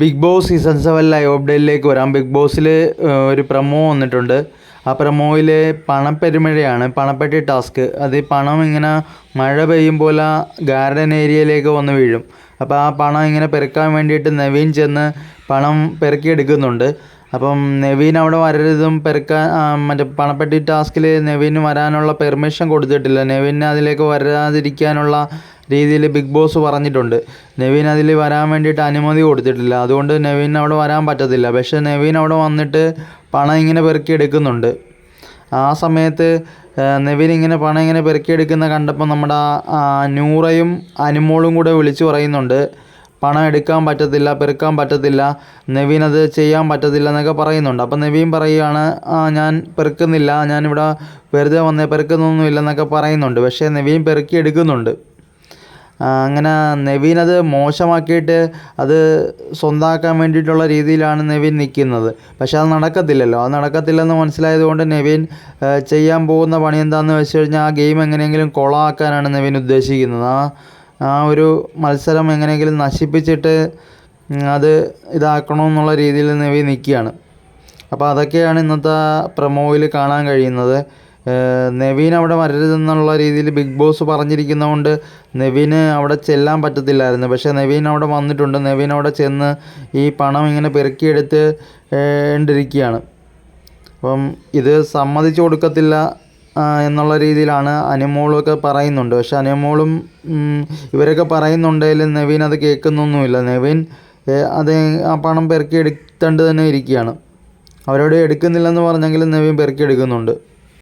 Big Boss season seven live അപ്ഡേറ്റിലേക്ക് വരാം. Big ബോസിൽ ഒരു പ്രമോ വന്നിട്ടുണ്ട്. ആ പ്രമോയിൽ പണപ്പെരുമഴയാണ്. പണപ്പെട്ടി ടാസ്ക്. അത് പണം ഇങ്ങനെ മഴ പെയ്യും പോലെ ഗാർഡൻ ഏരിയയിലേക്ക് വന്ന് വീഴും. അപ്പോൾ ആ പണം ഇങ്ങനെ പെറുക്കാൻ വേണ്ടിയിട്ട് നവീൻ ചെന്ന് പണം പെറുക്കിയെടുക്കുന്നുണ്ട്. അപ്പം നെവീൻ അവിടെ വരരുതും പെറുക്കാൻ മറ്റേ പണപ്പെട്ടി ടാസ്കിൽ നെവീന് വരാനുള്ള പെർമിഷൻ കൊടുത്തിട്ടില്ല. നെവീന് അതിലേക്ക് വരാതിരിക്കാനുള്ള രീതിയിൽ ബിഗ് ബോസ് പറഞ്ഞിട്ടുണ്ട്. നവീൻ അതിൽ വരാൻ വേണ്ടിയിട്ട് അനുമതി കൊടുത്തിട്ടില്ല. അതുകൊണ്ട് നവീൻ അവിടെ വരാൻ പറ്റത്തില്ല. പക്ഷേ നവീൻ അവിടെ വന്നിട്ട് പണം ഇങ്ങനെ പെറുക്കിയെടുക്കുന്നുണ്ട് ആ സമയത്ത് നവീൻ ഇങ്ങനെ പണം ഇങ്ങനെ പെറുക്കിയെടുക്കുന്ന കണ്ടപ്പോൾ നമ്മുടെ നൂറയും അനുമോളും കൂടെ വിളിച്ചു പറയുന്നുണ്ട്. പണം എടുക്കാൻ പറ്റത്തില്ല പെറുക്കാൻ പറ്റത്തില്ല നവീൻ അത് ചെയ്യാൻ പറ്റത്തില്ല എന്നൊക്കെ പറയുന്നുണ്ട്. അപ്പം നവീൻ പറയുകയാണ് ഞാൻ പെറുക്കുന്നില്ല ഞാനിവിടെ വെറുതെ വന്നേ പെറുക്കുന്നൊന്നുമില്ല എന്നൊക്കെ പറയുന്നുണ്ട്. പക്ഷേ നവീൻ പെറുക്കി എടുക്കുന്നുണ്ട്. അങ്ങനെ നവീൻ അത് മോശമാക്കിയിട്ട് അത് സ്വന്തമാക്കാൻ വേണ്ടിയിട്ടുള്ള രീതിയിലാണ് നവീൻ നിൽക്കുന്നത്. പക്ഷേ അത് നടക്കത്തില്ലല്ലോ. അത് നടക്കത്തില്ലെന്ന് മനസ്സിലായതുകൊണ്ട് നവീൻ ചെയ്യാൻ പോകുന്ന പണി എന്താണെന്ന് വെച്ച് കഴിഞ്ഞാൽ ആ ഗെയിം എങ്ങനെയെങ്കിലും കൊളാക്കാനാണ് നവീൻ ഉദ്ദേശിക്കുന്നത്. ആ ആ ഒരു മത്സരം എങ്ങനെയെങ്കിലും നശിപ്പിച്ചിട്ട് അത് ഇതാക്കണമെന്നുള്ള രീതിയിൽ നവീൻ നിൽക്കുകയാണ്. അപ്പോൾ അതൊക്കെയാണ് ഇന്നത്തെ പ്രമോയിൽ കാണാൻ കഴിയുന്നത്. നെവീൻ അവിടെ വരരുതെന്നുള്ള രീതിയിൽ ബിഗ് ബോസ് പറഞ്ഞിരിക്കുന്നതുകൊണ്ട് നവീന് അവിടെ ചെല്ലാൻ പറ്റത്തില്ലായിരുന്നു. പക്ഷേ നവീൻ അവിടെ വന്നിട്ടുണ്ട്. നവീൻ അവിടെ ചെന്ന് ഈ പണം ഇങ്ങനെ പെറുക്കിയെടുത്ത് ഉണ്ടിരിക്കുകയാണ് അപ്പം ഇത് സമ്മതിച്ചു കൊടുക്കത്തില്ല എന്നുള്ള രീതിയിലാണ് അനുമോളൊക്കെ പറയുന്നുണ്ട്. പക്ഷെ അനുമോളും ഇവരൊക്കെ പറയുന്നുണ്ടെങ്കിലും നവീൻ അത് കേൾക്കുന്നൊന്നുമില്ല. നവീൻ അത് ആ പണം പെറുക്കി എടുത്തേണ്ട തന്നെ ഇരിക്കുകയാണ്. അവരോട് എടുക്കുന്നില്ലെന്ന് പറഞ്ഞെങ്കിലും നവീൻ പെറുക്കി എടുക്കുന്നുണ്ട്.